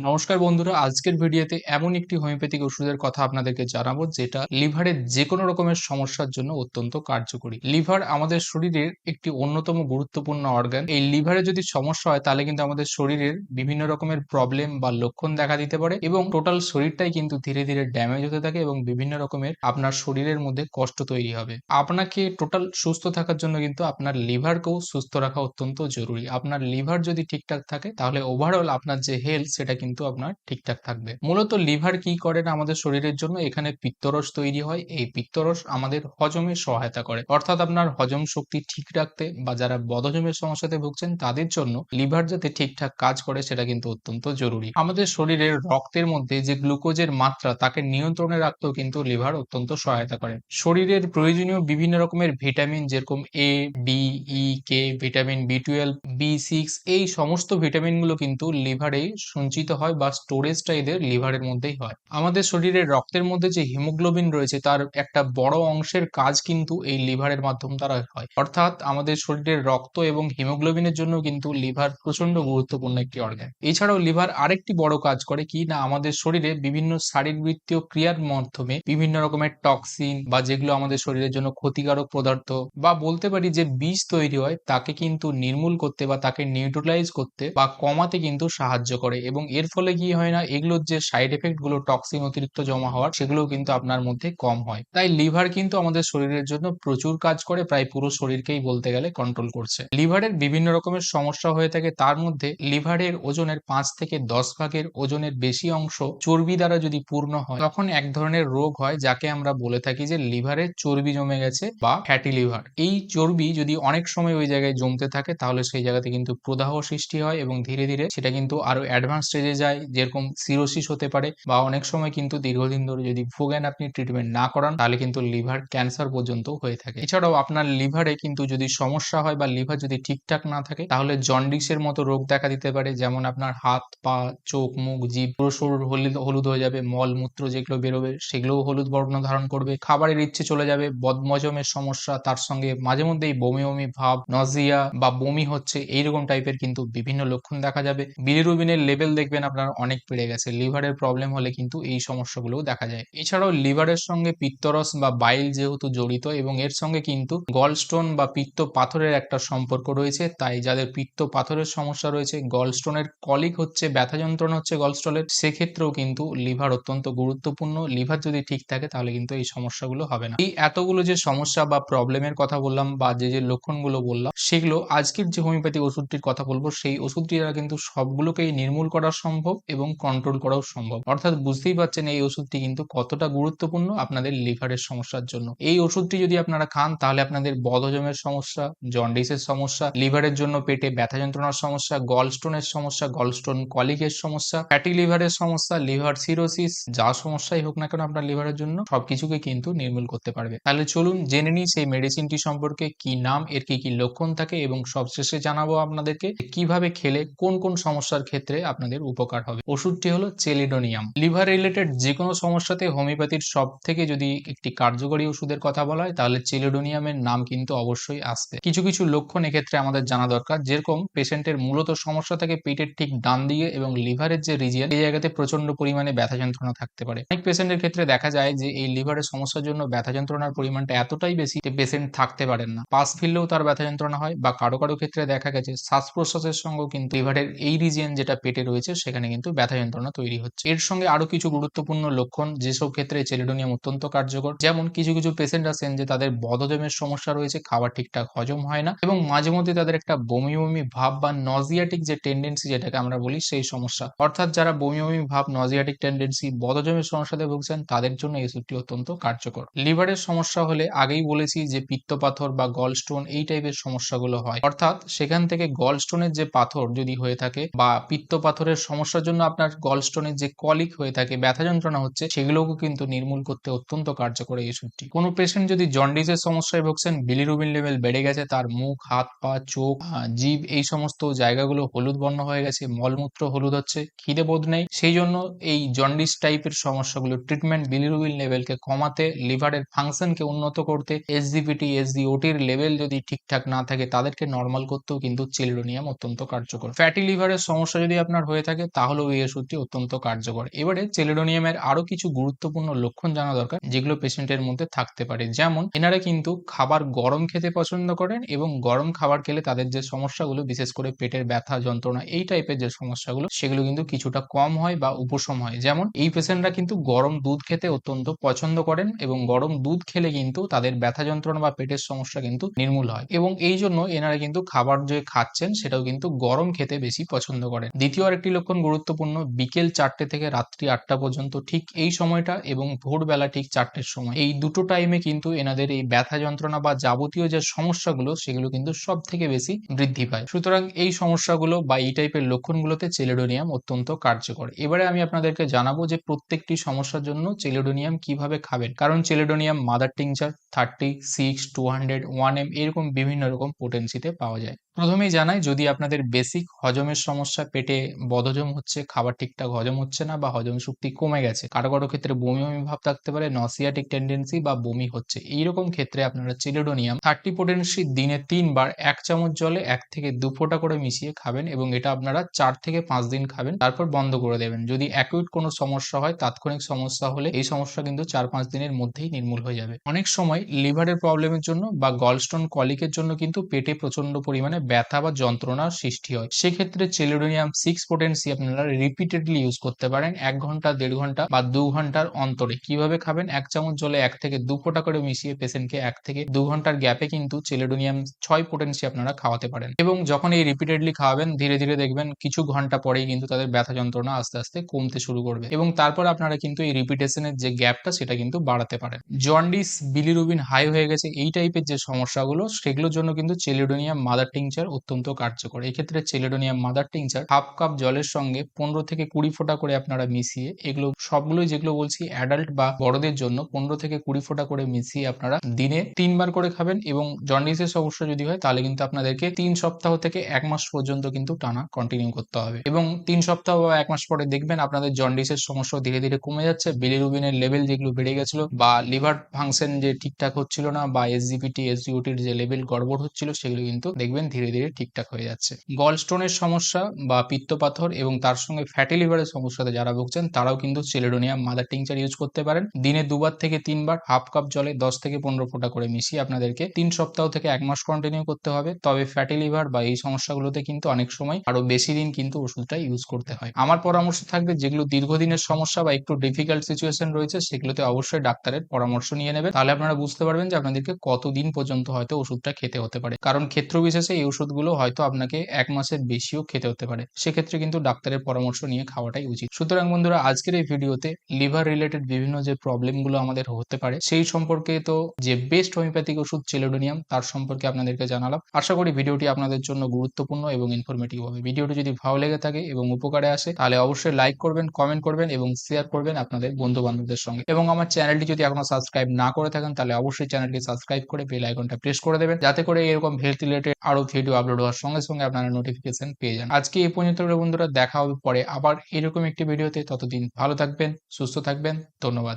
নমস্কার বন্ধুরা, আজকের ভিডিওতে এমন একটি হোমিওপ্যাথিক ওষুধের কথা আপনাদেরকে জানাব, যেটা লিভারের যে কোনো রকমের সমস্যার জন্য অত্যন্ত কার্যকরী। লিভার আমাদের শরীরের একটি অন্যতম গুরুত্বপূর্ণ অর্গান এই লিভারে যদি সমস্যা হয়, তাহলে কিন্তু আমাদের শরীরের বিভিন্ন রকমের প্রবলেম বা লক্ষণ দেখা দিতে পারে এবং টোটাল শরীরটাই কিন্তু ধীরে ধীরে ড্যামেজ হতে থাকে এবং বিভিন্ন রকমের আপনার শরীরের মধ্যে কষ্ট তৈরি হবে। আপনাকে টোটাল সুস্থ থাকার জন্য কিন্তু আপনার লিভারকেও সুস্থ রাখা অত্যন্ত জরুরি। আপনার লিভার যদি ঠিকঠাক থাকে, তাহলে ওভারঅল আপনার যে হেলথ সেটা কিন্তু আপনার ঠিকঠাক থাকবে। মূলত লিভার কি করে না আমাদের শরীরের জন্য এখানে পিত্তরস তৈরি হয়, এই পিত্তরস আমাদের হজমে সহায়তা করে। অর্থাৎ আপনার হজম শক্তি ঠিক রাখতে বা যারা বদহজমের সমস্যাতে ভুগছেন, তাদের জন্য লিভার যাতে ঠিকঠাক কাজ করে, সেটা কিন্তু অত্যন্ত জরুরি। আমাদের শরীরের রক্তের মধ্যে যে গ্লুকোজের মাত্রা, তাকে নিয়ন্ত্রণে রাখতেও কিন্তু লিভার অত্যন্ত সহায়তা করে। শরীরের প্রয়োজনীয় বিভিন্ন রকমের ভিটামিন, যেরকম A D E K vitamin B twelve B six এই সমস্ত ভিটামিনগুলো কিন্তু লিভারেই সঞ্চিত হয় বা স্টোরেজটা এদের লিভারের মধ্যেই হয়। আমাদের শরীরের রক্তের মধ্যে যে হিমোগ্লোবিন রয়েছে, তার একটা বড় অংশের কাজ কিন্তু এই লিভারের মাধ্যম দ্বারা হয়। অর্থাৎ আমাদের শরীরের রক্ত এবং হিমোগ্লোবিনের জন্য কিন্তু লিভার প্রচণ্ড গুরুত্বপূর্ণ একটি অর্গান এছাড়াও লিভার আরেকটি বড় কাজ করে কি না, আমাদের শরীরে বিভিন্ন শারীরবৃত্তীয় ক্রিয়ার মাধ্যমে বিভিন্ন রকমের টক্সিন বা যেগুলো আমাদের শরীরের জন্য ক্ষতিকারক পদার্থ বা বলতে পারি যে বিষ তৈরি হয়, তাকে কিন্তু নির্মূল করতে বা তাকে নিউট্রালাইজ করতে বা কমাতে কিন্তু সাহায্য করে এবং এর ফলে কি হয় না, এগুলোর যে সাইড এফেক্টগুলো টক্সিন অতিরিক্ত জমা হওয়ার সেগুলো কিন্তু আপনার মধ্যে কম হয়। তাই লিভার কিন্তু আমাদের শরীরের জন্য প্রচুর কাজ করে, প্রায় পুরো শরীরকেই বলতে গেলে কন্ট্রোল করছে। লিভারের বিভিন্ন রকমের সমস্যা হয়ে থাকে, তার মধ্যে লিভারের ওজনের পাঁচ থেকে দশ ভাগের ওজনের বেশি অংশ চর্বি দ্বারা যদি পূর্ণ হয়, তখন এক ধরনের রোগ হয়, যাকে আমরা বলে থাকি যে লিভারে চর্বি জমে গেছে বা ফ্যাটি লিভার এই চর্বি যদি অনেক সময় ওই জায়গায় জমতে থাকে, তাহলে সেই জায়গাতে কিন্তু প্রদাহ সৃষ্টি হয় এবং ধীরে ধীরে সেটা কিন্তু আরও অ্যাডভান্স স্টেজে যায়, যেরকম সিরোসিস হতে পারে বা অনেক সময় কিন্তু দীর্ঘদিন ধরে যদি ভোগেন আপনি ট্রিটমেন্ট না করান, তাহলে কিন্তু লিভার ক্যান্সার পর্যন্ত হয়ে থাকে। এছাড়াও আপনার লিভারে কিন্তু যদি সমস্যা হয় বা লিভার যদি ঠিকঠাক না থাকে, তাহলে জন্ডিসের মতো রোগ দেখা দিতে পারে, যেমন আপনার হাত, পা, চোখ, মুখ, জিভ পুরো শরীর হলুদ হলুদ হয়ে যাবে মলমূত্র যেগুলো বেরোবে, সেগুলোও হলুদ বর্ণ ধারণ করবে, খাবারের ইচ্ছে চলে যাবে, বদমজমের সমস্যা, তার সঙ্গে মাঝে মধ্যেই বমি বমি, ভাব নজিয়া বা বমি হচ্ছে, এইরকম টাইপের কিন্তু বিভিন্ন লক্ষণ দেখা যাবে। বিলিরুবিনের লেভেল দেখবেন আপনার অনেক বেড়ে গেছে। লিভারের প্রবলেম হলে কিন্তু এই সমস্যাগুলোও দেখা যায়। এছাড়াও লিভারের সঙ্গে পিত্তরস বা বাইল যেহেতু জড়িত এবং এর সঙ্গে কিন্তু গলস্টোন বা পিত্ত পাথরের একটা সম্পর্ক রয়েছে। তাই যাদের পিত্ত পাথরের সমস্যা রয়েছে গলস্টোনের কলিক হচ্ছে, ব্যথা যন্ত্রণা হচ্ছে গলস্টোনের সেক্ষেত্রেও কিন্তু লিভার অত্যন্ত গুরুত্বপূর্ণ। লিভার যদি ঠিক থাকে তাহলে কিন্তু এই সমস্যাগুলো হবে না। এই এতগুলো যে সমস্যা বা প্রবলেমের কথা বললাম বা যে যে লক্ষণগুলো বললাম, সেগুলো আজকের যে হোমিওপ্যাথি ওষুধটির কথা বলব, সেই ওষুধটি দ্বারা কিন্তু সবগুলোকেই নির্মূল করা সম্ভব এবং কন্ট্রোল করাও সম্ভব। অর্থাৎ বুঝতেই পারছেন এই ওষুধটি কিন্তু কতটা গুরুত্বপূর্ণ আপনাদের লিভারের সমস্যার জন্য। এই ওষুধটি যদি আপনারা খান, তাহলে আপনাদের বদহজমের সমস্যা, জন্ডিসের সমস্যা, লিভারের জন্য পেটে ব্যথা যন্ত্রণার সমস্যা গলস্টোনের সমস্যা গলস্টোন কলিকের সমস্যা ফ্যাটি লিভারের সমস্যা লিভার সিরোসিস যা সমস্যাই হোক না কেন আপনার লিভারের জন্য, সবকিছুকে কিন্তু নির্মূল করতে পারবে। তাহলে চলুন জেনে নিই সেই মেডিসিনটি সম্পর্কে কি নাম, এর কি কি লক্ষণ থাকে এবং সবশেষে জানাব আপনাদেরকে কীভাবে খেলে, কোন কোন সমস্যার ক্ষেত্রে আপনাদের উপকার হবে। ওষুধটি হলো চেলিডোনিয়াম। লিভার রিলেটেড যে কোনো সমস্যাতে হোমিওপ্যাথির সব থেকে যদি একটি কার্যকরী ওষুধের কথা বলা হয়, তাহলে চেলিডোনিয়ামের নাম কিন্তু অবশ্যই আসবে। কিছু কিছু লক্ষণ এক্ষেত্রে আমাদের জানা দরকার। যেরকম পেশেন্টের মূলত সমস্যা থাকে পেটের ঠিক ডান দিকে এবং লিভারের যে রিজিয়ন, এই জায়গাতে প্রচণ্ড পরিমাণে ব্যথা যন্ত্রণা থাকতে পারে। অনেক পেশেন্টের ক্ষেত্রে দেখা যায় যে এই লিভারের সমস্যার জন্য ব্যথা যন্ত্রণার পরিমাণটা এতটাই বেশি যে পেশেন্ট থাকতে পারেন না। পাশ ফিরলেও তার ব্যথা যন্ত্রণা হয় বা কারও কারও ক্ষেত্রে দেখা গেছে, শ্বাস প্রশ্বাসের সঙ্গেও কিন্তু লিভারের এই রিজিয়ন যেটা পেটে রয়েছে সেখানে কিন্তু ব্যথা যন্ত্রণা তৈরি হচ্ছে। এর সঙ্গে আরও কিছু গুরুত্বপূর্ণ লক্ষণ যেসব ক্ষেত্রে চেলিডোনিয়াম অত্যন্ত কার্যকর, যেমন কিছু কিছু পেশেন্ট আছেন যে তাদের বদহজমের সমস্যা রয়েছে, খাবার ঠিকঠাক হজম হয় না এবং মাঝে মধ্যে তাদের একটা বমি বমি ভাব বা নজিয়াটিক যে টেন্ডেন্সি যেটাকে আমরা বলি সেই সমস্যা। অর্থাৎ যারা বমি বমি ভাব, নজিয়াটিক টেন্ডেন্সি বদহজমের সমস্যাতে ভুগছেন, তাদের জন্য এই ওষুধটি অত্যন্ত কার্যকর। লিভারের সমস্যা হলে আগেই বলেছি যে পিত্ত পাথর বা গল স্টোন এই টাইপের সমস্যাগুলো হয়। অর্থাৎ সেখান থেকে গল স্টোনের যে পাথর যদি হয়ে থাকে বা পিত্ত পাথরের সমস্যার জন্য আপনার গল স্টোনের যে কলিক হয়ে থাকে, ব্যথা যন্ত্রণা হচ্ছে, সেগুলোকে কিন্তু নির্মূল করতে অত্যন্ত কার্যকর এই ওষুধটি। কোনো পেশেন্ট যদি জন্ডিসের সমস্যায় ভুগছেন বিলিরুবিন লেভেল বেড়ে গেছে, তার মুখ, হাত, পা, চোখ জিভ, এই সমস্ত জায়গাগুলো হলুদ বর্ণ হয়ে গেছে, মলমূত্র হলুদ হচ্ছে, খিদে বোধ নেই। সেই জন্য এই জন্ডিস টাইপের সমস্যাগুলো ট্রিটমেন্ট বিলিরুবিন লেভেলকে কমাতে, লিভারের ফাংশনকে উন্নত করতে এসজিপিটি এসডিওটির লেভেল যদি ঠিকঠাক না থাকে, তাদেরকে নর্মাল করতেও কিন্তু চিলডোনিয়াম অত্যন্ত কার্যকর। ফ্যাটি লিভারের সমস্যা যদি আপনার হয়ে থাকে তাহলেও এই ওষুধটি অত্যন্ত কার্যকর। এবারে চেলিডোনিয়ামের আরও কিছু গুরুত্বপূর্ণ লক্ষণ জানা দরকার, যেগুলো পেশেন্টের মধ্যে থাকতে পারে। যেমন, এনারা কিন্তু খাবার গরম খেতে পছন্দ করেন এবং গরম খাবার খেলে তাদের যে সমস্যাগুলো, বিশেষ করে পেটের ব্যথা, যন্ত্রণা, এই টাইপের যে সমস্যাগুলো, সেগুলো কিন্তু কিছুটা কম হয় বা উপশম হয়। যেমন, এই পেশেন্টরা কিন্তু গরম দুধ খেতে অত্যন্ত পছন্দ করেন এবং গরম দুধ খেলে কিন্তু তাদের ব্যথা, যন্ত্রণা বা পেটের সমস্যা কিন্তু নির্মূল হয়। এবং এই জন্য এনারা কিন্তু খাবার যে খাচ্ছেন, সেটাও কিন্তু গরম খেতে বেশি পছন্দ করেন। দ্বিতীয় আরেকটি লক্ষণ গুরুত্বপূর্ণ বিকেল চারটে থেকে রাত্রি আটটা পর্যন্ত ঠিক এই সময়টা এবং ভোরবেলা ঠিক চারটের সময়। এই দুটো টাইমে কিন্তু এনাদের এই ব্যথা যন্ত্রণা বা যাবতীয় যে সমস্যাগুলো, সেগুলো কিন্তু সব থেকে বেশি বৃদ্ধি পায়। সুতরাং এই সমস্যাগুলো বা এই টাইপের লক্ষণগুলোতে চেলেডোনিয়াম অত্যন্ত কার্যকর। এবারে আমি আপনাদেরকে জানাব যে প্রত্যেকটি সমস্যার জন্য চেলেডোনিয়াম কীভাবে খাবেন। কারণ chelidonium mother tincture thirty six two hundred one M এরকম বিভিন্ন রকম পোটেন্সিতে পাওয়া যায়। প্রথমেই জানাই, যদি আপনাদের বেসিক হজমের সমস্যা, পেটে বদহজম হচ্ছে, খাবার ঠিকঠাক হজম হচ্ছে না বা হজম শক্তি কমে গেছে কারও কারও ক্ষেত্রে বমি বমি ভাব থাকতে পারে নসিয়াটিক টেন্ডেন্সি বা বমি হচ্ছে। এইরকম ক্ষেত্রে আপনারা চিলেডোনিয়াম থার্টি পোটেন্সি দিনে তিনবার এক চামচ জলে এক থেকে দু ফোঁটা করে মিশিয়ে খাবেন এবং এটা আপনারা চার থেকে পাঁচ দিন খাবেন, তারপর বন্ধ করে দেবেন। যদি অ্যাকুইট কোনো সমস্যা হয়, তাৎক্ষণিক সমস্যা হলে এই সমস্যা কিন্তু চার পাঁচ দিনের মধ্যেই নির্মূল হয়ে যাবে। অনেক সময় লিভারের প্রবলেমের জন্য বা গলস্টোন কলিকের জন্য কিন্তু পেটে প্রচণ্ড পরিমাণে ব্যথা বা যন্ত্রণার সৃষ্টি হয়। সেক্ষেত্রে চেলিডোনিয়াম সিক্স পোটেন্সি আপনারা রিপিটেডলি ইউজ করতে পারেন। এক ঘণ্টা, দেড় ঘণ্টা বা দু ঘণ্টার অন্তরে। কীভাবে খাবেন? এক চামচ জলে এক থেকে দু ফোঁটা করে মিশিয়ে পেশেন্টকে এক থেকে দু ঘণ্টার গ্যাপে কিন্তু চেলিডোনিয়াম ছয় পোটেন্সি আপনারা খাওয়াতে পারেন। এবং যখন এই রিপিটেডলি খাওয়াবেন, ধীরে ধীরে দেখবেন কিছু ঘণ্টা পরেই কিন্তু তাদের ব্যথা যন্ত্রণা আস্তে আস্তে কমতে শুরু করবে। এবং তারপর আপনারা কিন্তু এই রিপিটেশনের যে গ্যাপটা, সেটা কিন্তু বাড়াতে পারেন। জন্ডিস বিলিরুবিন হাই হয়ে গেছে। এই টাইপের যে সমস্যাগুলো, সেগুলোর জন্য কিন্তু চেলিডোনিয়াম মাদার টিংচার অত্যন্ত কার্যকর। এই ক্ষেত্রে chelidonium mother tincture half cup জলের সঙ্গে পনেরো থেকে কুড়ি ফোঁটা করে আপনারা মিশিয়ে এগুলো সবগুলোই যেগুলো বলছি অ্যাডাল্ট বা বড়দের জন্য পনেরো থেকে কুড়ি ফোঁটা করে মিশিয়ে আপনারা দিনে তিনবার করে খাবেন এবং জন্ডিসের সমস্যা যদি হয় তাহলে কিন্তু আপনাদেরকে তিন সপ্তাহ থেকে এক মাস পর্যন্ত কিন্তু টানা কন্টিনিউ করতে হবে। এবং তিন সপ্তাহ বা এক মাস পরে দেখবেন আপনাদের জন্ডিসের সমস্যা ধীরে ধীরে কমে যাচ্ছে। বিলিরুবিনের লেভেল যেগুলো বেড়ে গেছিল বা লিভার ফাংশন যে ঠিকঠাক হচ্ছিল না বা এসজিপিটি এসজিওটির যে লেভেল গড়বড় হচ্ছিল সেগুলো কিন্তু দেখবেন ধীরে ধীরে ঠিকঠাক হয়ে যাচ্ছে। গল স্টোনের সমস্যা বা পিত্তপাথর এবং তার সঙ্গে ফ্যাটি লিভারের সমস্যাতে যারা ভুগছেন, তারাও কিন্তু সেলেডোনিয়াম মাদার টিংচার ইউজ করতে পারেন। দিনে দুবার থেকে তিনবার হাফ কাপ জলে দশ থেকে পনেরো ফোঁটা করে মিশিয়ে আপনাদেরকে তিন সপ্তাহ থেকে এক মাস কন্টিনিউ করতে হবে। তবে ফ্যাটি লিভার বা এই সমস্যাগুলোতে কিন্তু অনেক সময় আরও বেশি দিন কিন্তু ওষুধটা ইউজ করতে হয়। আমার পরামর্শ থাকবে যেগুলো দীর্ঘদিনের সমস্যা বা একটু ডিফিকাল্ট সিচুয়েশন রয়েছে, সেগুলোতে অবশ্যই ডাক্তারের পরামর্শ নিয়ে নেবেন। তাহলে আপনারা বুঝতে পারবেন যে আপনাদেরকে কতদিন পর্যন্ত হয়তো ওষুধটা খেতে হতে পারে। কারণ ক্ষেত্র বিশেষে এই ওষুধগুলো হয়তো আপনাকে এক মাসের বেশিও খেতে হতে পারে। সেক্ষেত্রে কিন্তু ডাক্তারের পরামর্শ নিয়ে খাওয়াটাই উচিত। সুতরাং বন্ধুরা, আজকের এই ভিডিওতে লিভার রিলেটেড বিভিন্ন যে প্রবলেমগুলো আমাদের হতে পারে, সেই সম্পর্কে তো যে বেস্ট হোমিওপ্যাথিক ওষুধ চেলোডোনিয়াম, তার সম্পর্কে আপনাদেরকে জানালাম। আশা করি ভিডিওটি আপনাদের জন্য গুরুত্বপূর্ণ এবং ইনফরমেটিভ হবে। ভিডিওটি যদি ভালো লেগে থাকে এবং উপকারে আসে, তাহলে অবশ্যই লাইক করবেন কমেন্ট করবেন এবং শেয়ার করবেন আপনাদের বন্ধু বান্ধবদের সঙ্গে। এবং আমার চ্যানেলটি যদি এখনও সাবস্ক্রাইব না করে থাকেন, তাহলে অবশ্যই চ্যানেলটি সাবস্ক্রাইব করে বেল আইকনটা প্রেস করে দেবেন। যাতে করে এরকম হেলথ রিলেটেড আরও ভিডিও আপলোড হওয়ার সঙ্গে সঙ্গে আপনারা নোটিফিকেশন পেয়ে যান। আজকে এই পর্যন্ত বন্ধুরা, দেখা হবে পরে আবার এরকম একটি ভিডিওতে ততদিন ভালো থাকবেন, সুস্থ থাকবেন, ধন্যবাদ।